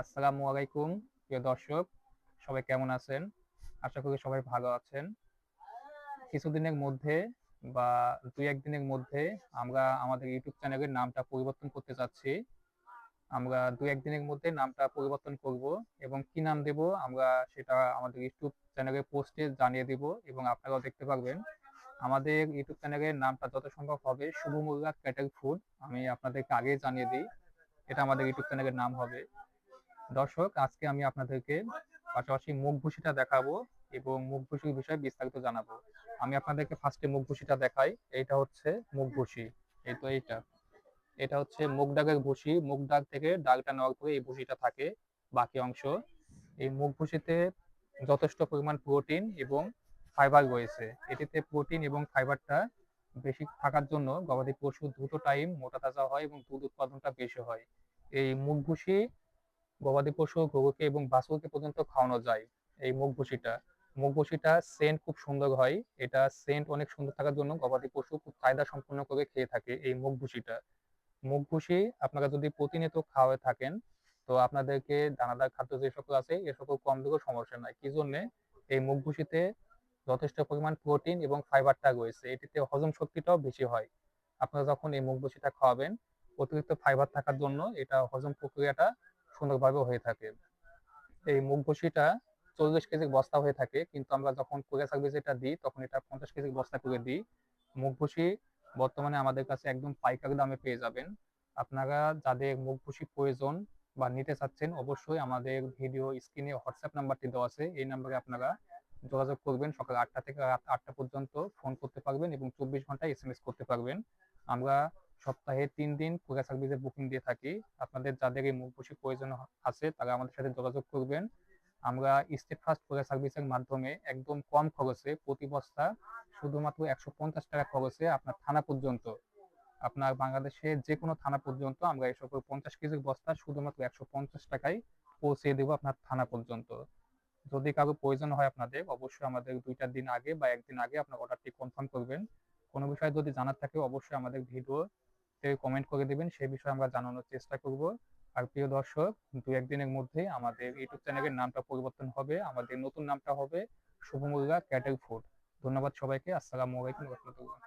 আসসালামু আলাইকুম, প্রিয় দর্শক, সবাই কেমন আছেন? আশা করি সবাই ভালো আছেন। কিছুদিনের মধ্যে বা দুই একদিনের মধ্যে আমরা আমাদের ইউটিউব চ্যানেলের নামটা পরিবর্তন করতে যাচ্ছি। আমরা দুই একদিনের মধ্যে নামটা পরিবর্তন করব এবং কি নাম দেব আমরা সেটা আমাদের ইউটিউব চ্যানেলের পোস্টে জানিয়ে দিব এবং আপনারাও দেখতে পারবেন। আমাদের ইউটিউব চ্যানেলের নামটা যত সম্ভব হবে শুভ মোল্লা ক্যাটেল ফুড, আমি আপনাদেরকে আগেই জানিয়ে দিই। এটা আমাদের ইউটিউব চ্যানেলের নাম হবে। দর্শক, আজকে আমি আপনাদেরকে পাশাপাশি মুখ ভুসিটা দেখাবো এবং মুখ বিষয়ে বিস্তারিত জানাব। আমি আপনাদেরকে ফার্স্টে মুখ ভুসিটা দেখাই। এইটা হচ্ছে মুখ এই তো এইটা। এটা হচ্ছে মুখ ডাকের ভুসি মুখ ডাক থেকে ডাকটা নেওয়ার পরে এই ভুসিটা থাকে বাকি অংশ। এই মুখ যথেষ্ট পরিমাণ প্রোটিন এবং ফাইবার রয়েছে। এটিতে প্রোটিন এবং ফাইবারটা বেশি থাকার জন্য গবাদি পশু দ্রুত টাইম মোটা তাজা হয় এবং দুধ উৎপাদনটা বেশি হয়। এই মুখ গবাদি পশু, গরুকে এবং বাছুরকে পর্যন্ত খাওয়ানো যায় এই মুখ ভুসিটা মুখ ভুসিটা সেন্ট খুব সুন্দর হয়। এটা সেন্ট অনেক সুন্দর থাকার জন্য গবাদি পশু খুব চাহিদা সম্পূর্ণ করে খেয়ে থাকে এই মুখ ভুসিটা মুখ ভুসি আপনারা যদি প্রতিনিয়ত খাওয়াতে থাকেন, তো আপনাদেরকে দানাদার খাদ্য যে সকল আছে, এ সকল কম দিকেও সমস্যা নাই। কি জন্য? এই মুখ ভুসিতে যথেষ্ট পরিমাণ প্রোটিন এবং ফাইবারটা রয়েছে। এটিতে হজম শক্তিটাও বেশি হয়। আপনারা যখন এই মুখ ভুসিটা খাওয়াবেন, অতিরিক্ত ফাইবার থাকার জন্য এটা হজম প্রক্রিয়াটা সুন্দরভাবে হয়ে থাকে। এই মুখ চল্লিশ কেজি বস্তা হয়ে থাকে, কিন্তু আমরা যখন কুরিয়ার সার্ভিস এটা দিই, তখন এটা পঞ্চাশ কেজি বস্তা করে দিই। মুখ বর্তমানে আমাদের কাছে একদম পাইকারি দামে পেয়ে যাবেন। আপনারা যাদের মুখ প্রয়োজন বা নিতে চাচ্ছেন, অবশ্যই আমাদের ভিডিও স্ক্রিনে হোয়াটসঅ্যাপ নাম্বারটি দেওয়া আছে। এই নাম্বারে আপনারা যোগাযোগ করবেন। সকাল আটটা থেকে রাত আটটা পর্যন্ত ফোন করতে পারবেন এবং চব্বিশ এম এস করতে পারবেন। আমরা সপ্তাহে তিন দিন কুরিয়ার সার্ভিসে বুকিং দিয়ে থাকি। আপনাদের যাদের এই মুখ প্রয়োজন আছে, তারা আমাদের সাথে যোগাযোগ করবেন। আমরা স্টেট ফার্স্ট কুরিয়ার সার্ভিসের মাধ্যমে একদম কম খরচে প্রতি বস্তা শুধুমাত্র একশো পঞ্চাশ টাকা খরচে আপনার থানা পর্যন্ত, আপনার বাংলাদেশে যে কোনো থানা পর্যন্ত আমরা এই সকল পঞ্চাশ কেজির বস্তা শুধুমাত্র একশো পঞ্চাশ টাকায় পৌঁছে দেবো আপনার থানা পর্যন্ত। যদি কারও প্রয়োজন হয় আপনাদের, অবশ্যই আমাদের দুইটা দিন আগে বা একদিন আগে আপনার অর্ডারটি কনফার্ম করবেন। কোনো বিষয়ে যদি জানার থাকে, অবশ্যই আমাদের ভিডিও কমেন্ট করে দিবেন সেই বিষয়ে আমরা জানানোর চেষ্টা করব। আর প্রিয় দর্শক দু একদিনের মধ্যে আমাদের ইউটিউব চ্যানেলের নামটা পরিবর্তন হবে, আমাদের নতুন নামটা হবে শুভমুল্লা ক্যাটেল ফুড ধন্যবাদ সবাইকে, আসসালামু আলাইকুম রহমতুল্লাহ।